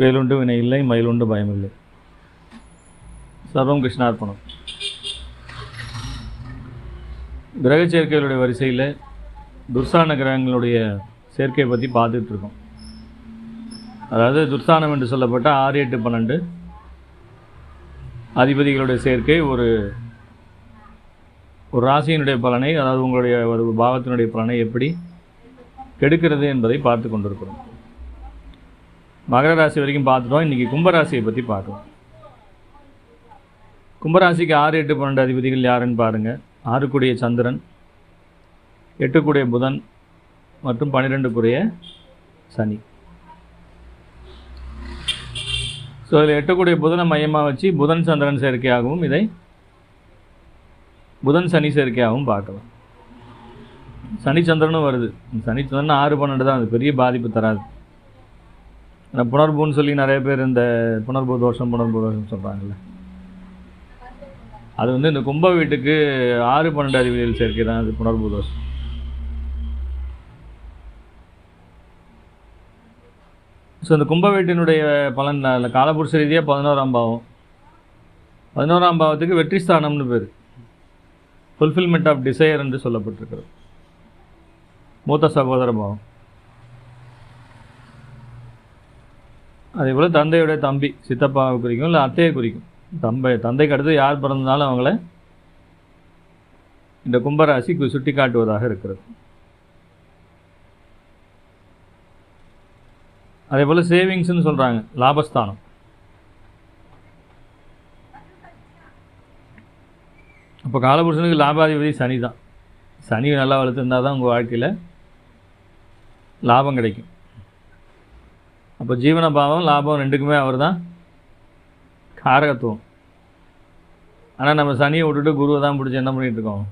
வேலுண்டு வினை இல்லை மயிலுண்டு பயமில்லை சர்வம் கிருஷ்ணார்ப்பணம் கிரக சேர்க்கைகளுடைய வரிசையில் துர்சான கிரகங்களுடைய சேர்க்கையை பற்றி பார்த்துட்டு இருக்கோம். அதாவது துர்சானம் என்று சொல்லப்பட்ட ஆறு எட்டு பன்னெண்டு அதிபதிகளுடைய சேர்க்கை ஒரு ஒரு ராசியினுடைய பலனை அதாவது உங்களுடைய ஒரு பாவத்தினுடைய பலனை எப்படி கெடுக்கிறது என்பதை பார்த்து கொண்டிருக்கிறோம். மகர ராசி வரைக்கும் பார்த்துட்டோம். இன்றைக்கி கும்பராசியை பற்றி பார்க்கலாம் கும்பராசிக்கு ஆறு எட்டு பன்னெண்டு அதிபதிகள் யாருன்னு பாருங்கள் ஆறுக்குடைய சந்திரன் எட்டுக்குடைய புதன் மற்றும் பன்னிரெண்டுக்குரிய சனி. ஸோ இதில் எட்டுக்குடைய புதனை மையமாக வச்சு புதன் சந்திரன் சேர்க்கையாகவும் இதை புதன் சனி சேர்க்கையாகவும் பார்க்கலாம். சனிச்சந்திரனும் வருது. சனி சந்திரன் ஆறு பன்னெண்டு தான். அது பெரிய பாதிப்பு தராது. ஆனால் புனர்பூன்னு சொல்லி நிறைய பேர் இந்த புனர்பூ தோஷம் புனர்பூ தோஷம் சொல்கிறாங்கல்ல அது வந்து இந்த கும்ப வீட்டுக்கு ஆறு பன்னெண்டு அறிவியல் சேர்க்கை தான் அது புனர்பூ தோஷம். ஸோ இந்த கும்ப வீட்டினுடைய பலன் அதில் காலபுருஷ ரீதியாக பதினோராம் பாவம். பதினோராம் பாவத்துக்கு வெற்றி ஸ்தானம்னு பேர். ஃபுல்ஃபில்மெண்ட் ஆஃப் டிசையர் என்று சொல்லப்பட்டிருக்கிறது. மூத்த சகோதர பாவம். அதே போல் தந்தையுடைய தம்பி சித்தப்பாவை குறிக்கும் இல்லை அத்தையை குறிக்கும். தம்பை தந்தைக்கு அடுத்து யார் பிறந்தனாலும் அவங்கள இந்த கும்பராசி சுட்டி காட்டுவதாக இருக்கிறது. அதே போல் சேவிங்ஸ்னு சொல்கிறாங்க லாபஸ்தானம். அப்போ காலபுருஷனுக்கு லாபாதிபதி சனி தான். சனி நல்லா வளர்த்துருந்தா தான் உங்கள் வாழ்க்கையில் லாபம் கிடைக்கும். அப்போ ஜீவன பாவம் லாபம் ரெண்டுக்குமே அவர் தான் காரகத்துவம். ஆனால் நம்ம சனியை விட்டுட்டு குருவை தான் பிடிச்சி என்ன பண்ணிட்டு இருக்கோம்?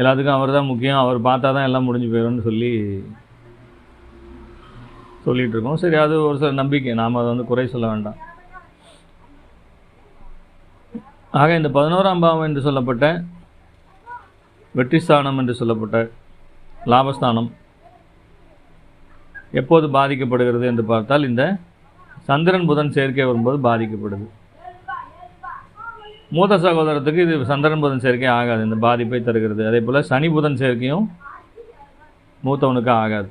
எல்லாத்துக்கும் அவர் தான் முக்கியம். அவர் பார்த்தா தான் எல்லாம் முடிஞ்சு போயிடும்னு சொல்லி சொல்லிட்டு இருக்கோம். சரி அது ஒரு சில நம்பிக்கை. நாம் அதை வந்து குறை சொல்ல வேண்டாம். ஆக இந்த பதினோராம் பாவம் என்று சொல்லப்பட்ட வெற்றி ஸ்தானம் என்று சொல்லப்பட்ட லாபஸ்தானம் எப்போது பாதிக்கப்படுகிறது என்று பார்த்தால் இந்த சந்திரன் புதன் சேர்க்கை வரும்போது பாதிக்கப்படுது. மூத்த சகோதரத்துக்கு இது சந்திரன் புதன் சேர்க்கை ஆகாது இந்த பாதிப்பை தருகிறது. அதே போல் சனி புதன் சேர்க்கையும் மூத்தவனுக்கு ஆகாது.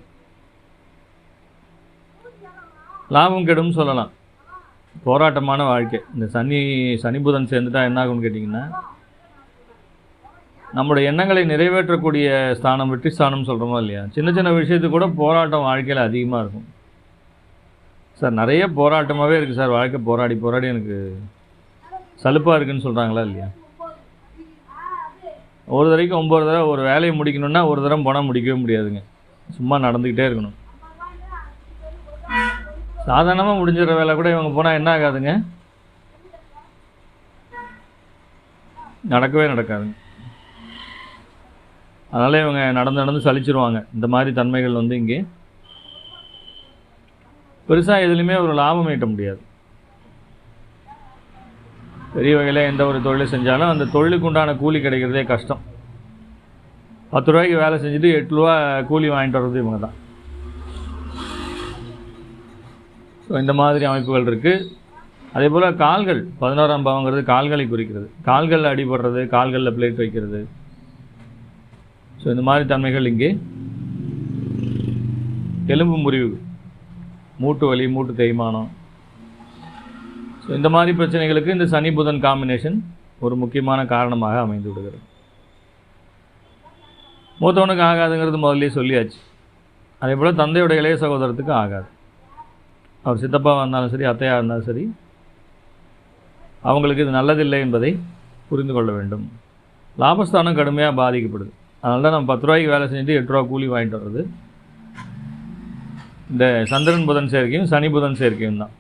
லாபம் கெடும் சொல்லலாம். போராட்டமான வாழ்க்கை. இந்த சனி சனி புதன் சேர்ந்துட்டா என்ன ஆகும்னு கேட்டிங்கன்னா நம்முடைய எண்ணங்களை நிறைவேற்றக்கூடிய ஸ்தானம் வெற்றி ஸ்தானம் சொல்கிறோமோ இல்லையா? சின்ன சின்ன விஷயத்துக்கு கூட போராட்டம் வாழ்க்கையில் அதிகமாக இருக்கும். சார் நிறைய போராட்டமாகவே இருக்குது சார். வாழ்க்கை போராடி போராடி எனக்கு சலுப்பாக இருக்குன்னு சொல்கிறாங்களா இல்லையா? ஒரு தடவைக்கு ஒம்பது தடவை ஒரு வேலையை முடிக்கணும்னா ஒரு தடவை போனால் முடிக்கவே முடியாதுங்க. சும்மா நடந்துக்கிட்டே இருக்கணும். சாதாரணமாக முடிஞ்சிடற வேலை கூட இவங்க போனால் என்ன ஆகாதுங்க? நடக்கவே நடக்காதுங்க. அதனால் இவங்க நடந்து நடந்து சலிச்சிருவாங்க. இந்த மாதிரி தன்மைகள் வந்து இங்கே பெருசாக எதுலேயுமே ஒரு லாபம் ஈட்ட முடியாது. பெரிய வகையில் எந்த ஒரு தொழிலை செஞ்சாலும் அந்த தொழிலுக்கு உண்டான கூலி கிடைக்கிறதே கஷ்டம். பத்து ரூபாய்க்கு வேலை செஞ்சுட்டு எட்டு ரூபா கூலி வாங்கிட்டு வர்றது இவங்க தான். ஸோ இந்த மாதிரி அமைப்புகள் இருக்குது அதே போல் கால்கள் பதினோராம் பாவங்கிறது கால்களை குறிக்கிறது. கால்களில் அடிபடுறது கால்களில் பிளேட் வைக்கிறது. ஸோ இந்த மாதிரி தன்மைகள் இங்கே. எலும்பு முறிவு. மூட்டு வலி மூட்டு தேய்மானம். ஸோ இந்த மாதிரி பிரச்சனைகளுக்கு இந்த சனி புதன் காம்பினேஷன் ஒரு முக்கியமான காரணமாக அமைந்து விடுகிறது. மூத்தவனுக்கு ஆகாதுங்கிறது முதல்லயே சொல்லியாச்சு. அதே போல் தந்தையோட இளைய சகோதரத்துக்கு ஆகாது. அவர் சித்தப்பாவாக இருந்தாலும் சரி அத்தையாக இருந்தாலும் சரி அவங்களுக்கு இது நல்லதில்லை என்பதை புரிந்து கொள்ள வேண்டும். லாபஸ்தானம் கடுமையாக பாதிக்கப்படுது. அதனால தான் நம்ம பத்து ரூபாய்க்கு வேலை செஞ்சுட்டு எட்டு ரூபா கூலி வாங்கிட்டு வர்றது. இந்த சந்திரன் புதன் சேர்க்கையும் சனி புதன் சேர்க்கையும் தான்.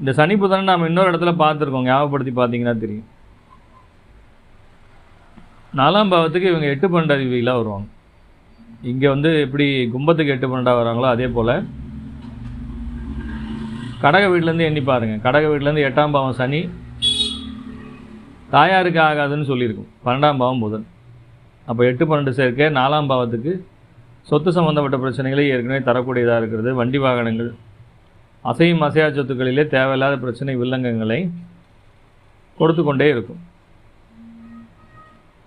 இந்த சனி புதன் நாம் இன்னொரு இடத்துல பார்த்துருக்கோம். ஞாபகப்படுத்தி பார்த்தீங்கன்னா தெரியும். நாலாம் பாவத்துக்கு இவங்க எட்டு பன்னெண்டு அதிபதிகளாக வருவாங்க. இங்கே வந்து எப்படி கும்பத்துக்கு எட்டு பன்னெண்டாக வராங்களோ அதே போல் கடக வீட்டிலேருந்து எண்ணி பாருங்கள் கடக வீட்டிலேருந்து எட்டாம் பாவம் சனி. தாயாருக்கு ஆகாதுன்னு சொல்லியிருக்கும். பன்னெண்டாம் பாவம் புதன். அப்போ எட்டு பன்னெண்டு சேர்க்க நாலாம் பாவத்துக்கு சொத்து சம்மந்தப்பட்ட பிரச்சனைகளை ஏற்கனவே தரக்கூடியதாக இருக்கிறது. வண்டி வாகனங்கள் அசையும் அசையா சொத்துக்களிலே தேவையில்லாத பிரச்சனை வில்லங்கங்களை கொடுத்து கொண்டே இருக்கும்.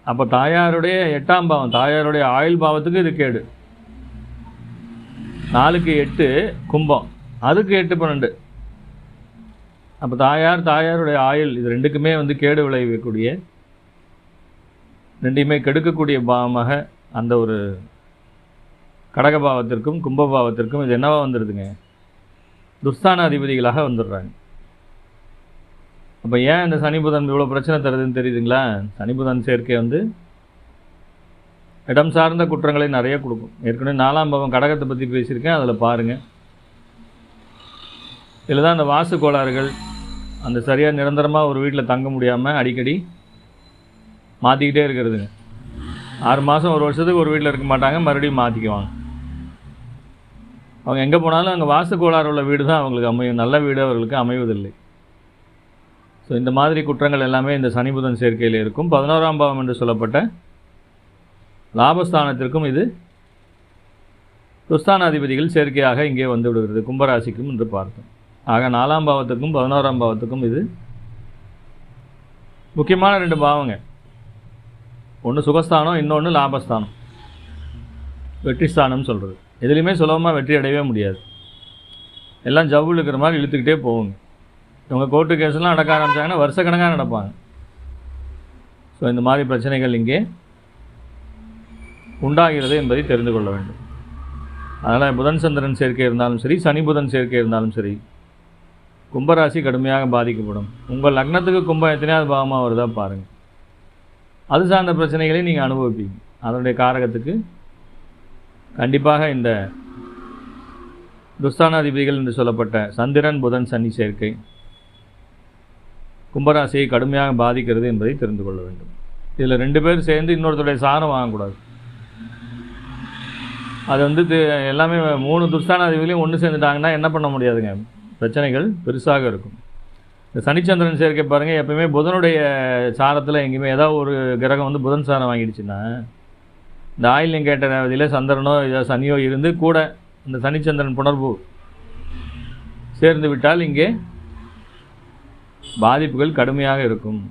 அப்போ தாயாருடைய எட்டாம் பாவம் தாயாருடைய ஆயுள் பாவத்துக்கு இது கேடு. நாலுக்கு எட்டு கும்பம் அதுக்கு எட்டு பன்னெண்டு. அப்போ தாயார் தாயாருடைய ஆயுள் இது ரெண்டுக்குமே வந்து கேடு விளைவிக்கக்கூடிய ரெண்டையுமே கெடுக்கக்கூடிய பாவமாக அந்த ஒரு கடகபாவத்திற்கும் கும்பபாவத்திற்கும் இது என்னவா வந்துடுதுங்க துஸ்தான அதிபதிகளாக வந்துடுறாங்க. அப்போ ஏன் இந்த சனி புதன் இவ்வளோ பிரச்சனை தருதுன்னு தெரியுதுங்களா? சனி புதன் சேர்க்கை வந்து இடம் சார்ந்த குற்றங்களை நிறைய கொடுக்கும். ஏற்கனவே நாலாம் பாவம் கடகத்தை பற்றி பேசியிருக்கேன் அதில் பாருங்கள் இதில் தான் அந்த வாசு கோளாறுகள் அந்த சரியாக நிரந்தரமாக ஒரு வீட்டில் தங்க முடியாமல் அடிக்கடி மாற்றிக்கிட்டே இருக்கிறதுங்க ஆறு மாதம் ஒரு வருஷத்துக்கு ஒரு வீட்டில் இருக்க மாட்டாங்க மறுபடியும் மாற்றிக்குவாங்க அவங்க எங்கே போனாலும் அங்கே வாசு கோளாறு உள்ள வீடு தான் அவங்களுக்கு அமையும். நல்ல வீடு அவர்களுக்கு அமைவதில்லை. ஸோ இந்த மாதிரி குற்றங்கள் எல்லாமே இந்த சனி புதன் சேர்க்கையில் இருக்கும். பதினோராம் பாவம் என்று சொல்லப்பட்ட லாபஸ்தானத்திற்கும் இது துஸ்தானாதிபதிகள் சேர்க்கையாக இங்கே வந்து விடுகிறது. கும்பராசிக்கும் என்று பார்த்தோம். ஆக நாலாம் பாவத்துக்கும் பதினோராம் பாவத்துக்கும் இது முக்கியமான ரெண்டு பாவங்க. ஒன்று சுகஸ்தானம் இன்னொன்று லாபஸ்தானம். வெற்றி ஸ்தானம்னு சொல்கிறது எதுலேயுமே சுலபமாக வெற்றி அடையவே முடியாது. எல்லாம் ஜவ்வு இருக்கிற மாதிரி இழுத்துக்கிட்டே போகுங்க. இவங்க கோர்ட்டு கேஸ்லாம் நடக்க ஆரம்பிச்சாங்கன்னா வருஷக்கணக்காக நடப்பாங்க. ஸோ இந்த மாதிரி பிரச்சனைகள் இங்கே உண்டாகிறது என்பதை தெரிந்து கொள்ள வேண்டும். அதனால் புதன் சந்திரன் சேர்க்கை இருந்தாலும் சரி சனி புதன் சேர்க்கை இருந்தாலும் சரி கும்பராசி கடுமையாக பாதிக்கப்படும். உங்கள் லக்னத்துக்கு கும்பம் எத்தனையாவது பாவமாக வருதா பாருங்கள் அது சார்ந்த பிரச்சனைகளை நீங்கள் அனுபவிப்பீங்க. அதனுடைய காரகத்துக்கு கண்டிப்பாக இந்த துஸ்தானாதிபதிகள் என்று சொல்லப்பட்ட சந்திரன் புதன் சனி சேர்க்கை கும்பராசியை கடுமையாக பாதிக்கிறது என்பதை தெரிந்து கொள்ள வேண்டும். இதில் ரெண்டு பேர் சேர்ந்து இன்னொருத்தருடைய சாரம் வாங்கக்கூடாது. அது வந்து எல்லாமே மூணு துஸ்தானாதிபதிகளையும் ஒன்று சேர்ந்துட்டாங்கன்னா என்ன பண்ண முடியாதுங்க. பிரச்சனைகள் பெருசாக இருக்கும். இந்த சனிச்சந்திரன் சேர்க்கை பாருங்கள் எப்பவுமே புதனுடைய சாரத்தில் எங்கேயுமே ஏதாவது ஒரு கிரகம் வந்து புதன் சாரம் வாங்கிடுச்சுன்னா இந்த ஆயில்யம் கேட்ட நேரத்தில் சந்திரனோ ஏதாவது சனியோ இருந்து கூட இந்த சனிச்சந்திரன் புணர்வு சேர்ந்து விட்டால் இங்கே பாதிப்புகள் கடுமையாக இருக்கும்.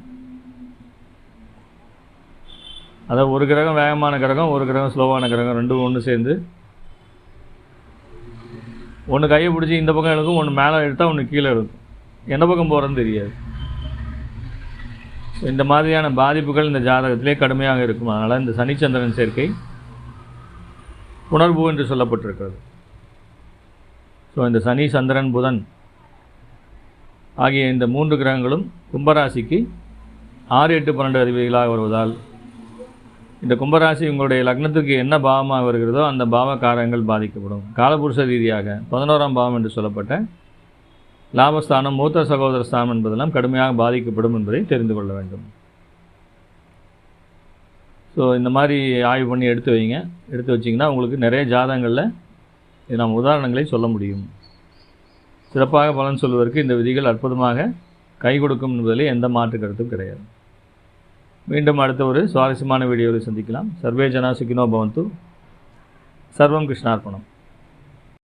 அதாவது ஒரு கிரகம் வேகமான கிரகம் ஒரு கிரகம் ஸ்லோவான கிரகம் ரெண்டும் ஒன்று சேர்ந்து. ஒன்று கையை பிடிச்சி இந்த பக்கம் இழுக்கும் ஒன்று மேலே எடுத்தால் ஒன்று கீழே இருக்கும் எந்த பக்கம் போகிறதுன்னு தெரியாது. இந்த மாதிரியான பாதிப்புகள் இந்த ஜாதகத்திலே கடுமையாக இருக்கும். அதனால் இந்த சனிச்சந்திரன் சேர்க்கை புணர்வு என்று சொல்லப்பட்டிருக்கிறது. ஸோ இந்த சனி சந்திரன் புதன் ஆகிய இந்த மூன்று கிரகங்களும் கும்பராசிக்கு ஆறு எட்டு பன்னெண்டு அதிபதிகளாக வருவதால் இந்த கும்பராசி உங்களுடைய லக்னத்துக்கு என்ன பாவமாக வருகிறதோ அந்த பாவ காரங்கள் பாதிக்கப்படும். காலபுருஷ ரீதியாக பதினோராம் பாவம் என்று சொல்லப்பட்ட லாபஸ்தானம் மூத்த சகோதர ஸ்தானம் என்பதெல்லாம் கடுமையாக பாதிக்கப்படும் என்பதை தெரிந்து கொள்ள வேண்டும். ஸோ இந்த மாதிரி ஆய்வு பண்ணி எடுத்து வைங்க. எடுத்து வச்சிங்கன்னா உங்களுக்கு நிறைய ஜாதகங்களில் இது நாம் உதாரணங்களை சொல்ல முடியும். சிறப்பாக பலன் சொல்வதற்கு இந்த விதிகள் அற்புதமாக கை கொடுக்கும் என்பதில் எந்த மாற்று கருத்தும் கிடையாது. மீண்டும் அடுத்த ஒரு சுவாரஸ்யமான வீடியோவில் சந்திக்கலாம். சர்வே ஜனா சுகினோ பவந்து. சர்வம் கிருஷ்ணார்ப்பணம்